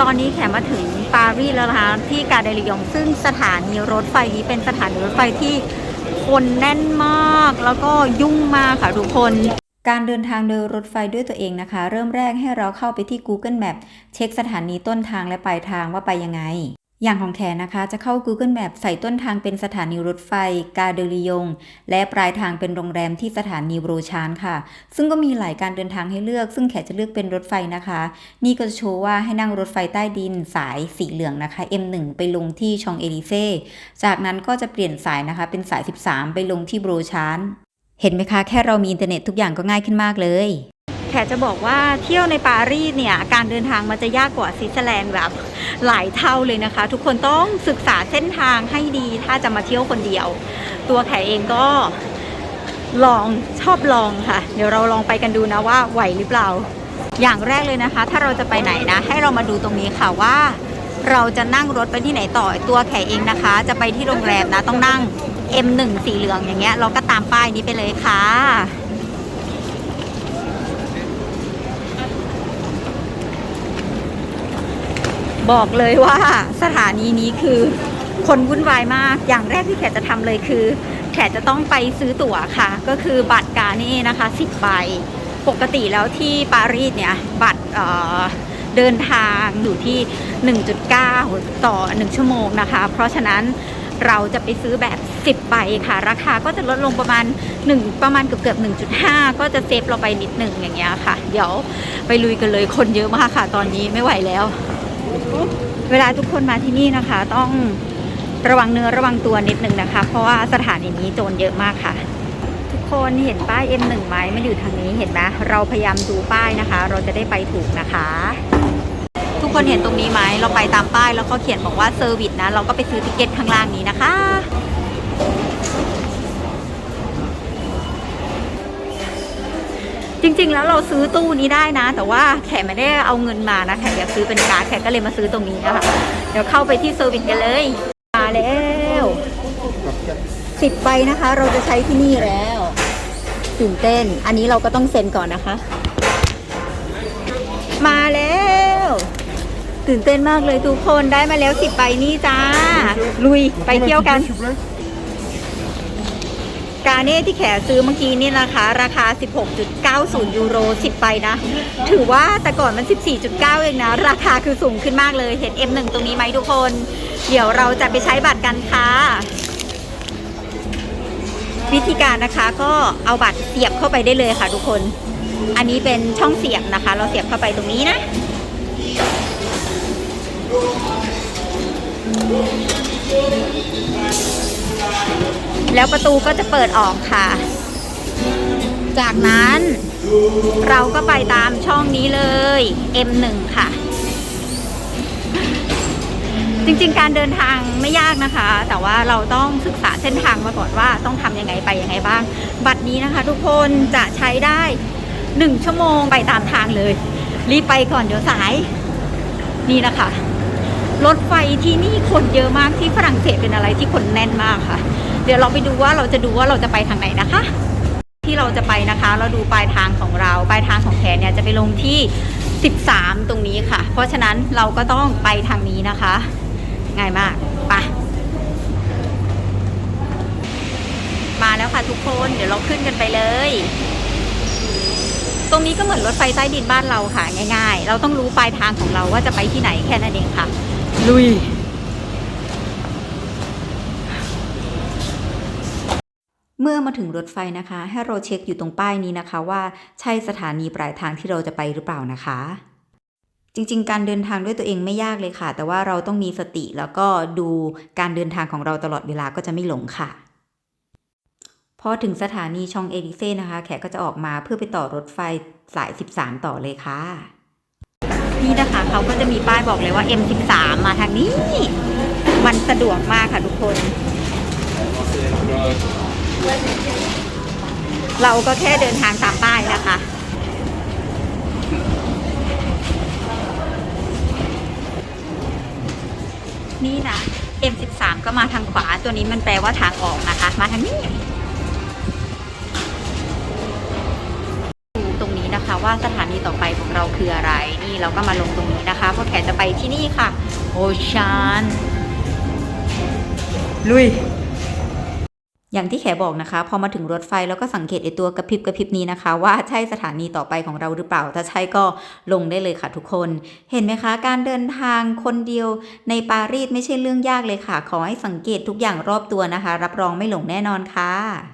ตอนนี้แขมาถึงปารีสแล้วนะคะที่กาเดลิยองซึ่งสถานีรถไฟนี้เป็นสถานีรถไฟที่คนแน่นมาก แล้วก็ยุ่งมากค่ะทุกคน การเดินทางโดยรถไฟด้วยตัวเองนะคะ เริ่มแรกให้เราเข้าไปที่ Google Map เช็คสถานีต้นทางและปลายทางว่าไปยังไง อย่างของแขนะคะ จะเข้า Google Map ใส่ต้นทางเป็นสถานีรถไฟ กาเดลิยง และปลายทางเป็นโรงแรมที่สถานีโรชานค่ะ ซึ่งก็มีหลายการเดินทางให้เลือก ซึ่งแขจะเลือกเป็นรถไฟนะคะ นี่ก็จะโชว์ว่าให้นั่งรถไฟใต้ดินสายสีเหลืองนะคะ M1 ไปลงที่ชองเอลิเซ่จากนั้นก็จะเปลี่ยนสายนะคะเป็นสาย 13 ไปลงที่โรชาน เห็นไหมคะ แค่เรามีอินเทอร์เน็ตทุกอย่างก็ง่ายขึ้นมากเลย แขจะบอกว่าเที่ยวในปารีสเนี่ยการเดินทางมันจะยากกว่าสวิตเซอร์แลนด์แบบหลายเท่าเลยนะคะ ทุกคนต้องศึกษาเส้นทางให้ดีถ้าจะมาเที่ยวคนเดียว ตัวแขเองก็ลองชอบลองค่ะ เดี๋ยวเราลองไปกันดูนะว่าไหวหรือเปล่า อย่างแรกเลยนะคะ ถ้าเราจะไปไหนนะ ให้เรามาดูตรงนี้ค่ะว่า เราจะนั่งรถไปที่ไหนต่อตัวแขเองนะคะ จะไปที่โรงแรมนะต้องนั่ง M1 สีเหลืองอย่างเงี้ยเราก็ตามป้ายนี้ไปเลยค่ะ บอกเลยว่าสถานีนี้คือคนวุ่นวายมาก อย่างแรกที่แขกจะทำเลยคือ แขกจะต้องไปซื้อตั๋วค่ะ ก็คือบัตรกาเน่นะคะ10ใบ ปกติแล้วที่ปารีสเนี่ยบัตรเเดินทางอยู่ที่ 1.9 ต่อ 1 ชั่วโมงนะคะ เพราะฉะนั้นเราจะไปซื้อแบบ 10ใบค่ะ ราคาก็จะลดลงประมาณ 1 ประมาณเกือบเกือบ1.5 ก็จะเซฟเราไปนิดหนึ่งอย่างเงี้ยค่ะ เดี๋ยวไปลุยกันเลยคนเยอะมากค่ะ ตอนนี้ไม่ไหวแล้ว เวลาทุกคนมาที่นี่นะคะ ต้องระวังเนื้อระวังตัวนิดนึงนะคะ เพราะว่าสถานีนี้โจรเยอะมากค่ะ ทุกคนเห็นป้าย M1 ไหมมันอยู่ทางนี้เห็นไหมเราพยายามดูป้ายนะคะ เราจะได้ไปถูกนะคะ ทุกคนเห็นตรงนี้ไหมเราไปตามป้ายแล้วก็เขียนบอกว่าเซอร์วิสนะ เราก็ไปซื้อติเกตข้างล่างนี้นะคะ จริง ๆ แล้วเราซื้อตู้นี้ได้นะ แต่ว่าแขกไม่ได้เอาเงินมานะแขกอยากซื้อเป็นการ์ดแขกก็เลยมาซื้อตรงนี้นะคะเดี๋ยวเข้าไปที่เซอร์วิสกันเลยมาแล้วสิบใบนะคะ เราจะใช้ที่นี่แล้วตื่นเต้น อันนี้เราก็ต้องเซ็นก่อนนะคะ มาแล้ว ตื่นเต้นมากเลยทุกคนได้มาแล้วสิบใบนี่จ้า ลุยไปเที่ยวกัน กาเน่ที่แขซื้อเมื่อกี้นี่นะคะ ราคา 16.90 ยูโร 10ใบนะ ถือว่าแต่ก่อนมัน 14.9 เองนะ ราคาคือสูงขึ้นมากเลย เห็น M1 ตรงนี้ไหมทุกคน เดี๋ยวเราจะไปใช้บัตรกันค่ะ วิธีการนะคะก็เอาบัตรเสียบเข้าไปได้เลยค่ะทุกคน อันนี้เป็นช่องเสียบนะคะ เราเสียบเข้าไปตรงนี้นะ แล้วประตูก็จะเปิดออกค่ะ จากนั้นเราก็ไปตามช่องนี้เลย M1 ค่ะ จริงๆ การเดินทางไม่ยากนะคะ แต่ว่าเราต้องศึกษาเส้นทางมาก่อนว่าต้องทำยังไงไปยังไงบ้าง บัตรนี้นะคะ ทุกคนจะใช้ได้ 1 ชั่วโมงไปตามทางเลย รีบไปก่อนเดี๋ยวสาย นี่นะคะรถไฟที่นี่คนเยอะมากที่ฝรั่งเศสเป็นอะไรที่คนแน่นมากค่ะ เดี๋ยวเราไปดูว่าเราจะดูว่าเราจะไปทางไหนนะคะ ที่เราจะไปนะคะ เราดูปลายทางของเราปลายทางของแขนเนี่ยจะไปลงที่ 13 ตรงนี้ค่ะ เพราะฉะนั้นเราก็ต้องไปทางนี้นะคะ ง่ายมากไปมาแล้วค่ะทุกคนเดี๋ยวเราขึ้นกันไปเลย ตรงนี้ก็เหมือนรถไฟใต้ดินบ้านเราค่ะ ง่าย ๆ เราต้องรู้ปลายทางของเราว่าจะไปที่ไหนแค่นั้นเองค่ะ ลุย เมื่อมาถึงรถไฟนะคะ ให้เราเช็คอยู่ตรงป้ายนี้นะคะว่าใช่สถานีปลายทางที่เราจะไปหรือเปล่านะคะ จริงๆ การเดินทางด้วยตัวเองไม่ยากเลยค่ะ แต่ว่าเราต้องมีสติแล้วก็ดูการเดินทางของเราตลอดเวลาก็จะไม่หลงค่ะพอถึงสถานีชองเอลิเซ่นะคะ แขกก็จะออกมาเพื่อไปต่อรถไฟสาย 13 ต่อเลยค่ะ นี่นะคะเขาก็จะมีป้ายบอกเลยว่า M13 มาทางนี้ มันสะดวกมากค่ะทุกคน เราก็แค่เดินทางตามป้ายนะคะ นี่นะ M13 ก็มาทางขวาตัวนี้มันแปลว่าทางออกนะคะ มาทางนี้ดูตรงนี้นะคะว่าสถานีต่อไปของเราคืออะไร นี่เราก็มาลงตรงนี้นะคะเพราะแขจะไปที่นี่ค่ะ โอชานลุย อย่างที่แขบอกนะคะ พอมาถึงรถไฟแล้วก็สังเกตไอตัวกระพริบกระพริบนี้นะคะ ว่าใช่สถานีต่อไปของเราหรือเปล่า ถ้าใช่ก็ลงได้เลยค่ะทุกคน เห็นไหมคะ การเดินทางคนเดียวในปารีสไม่ใช่เรื่องยากเลยค่ะ ขอให้สังเกตทุกอย่างรอบตัวนะคะ รับรองไม่หลงแน่นอนค่ะ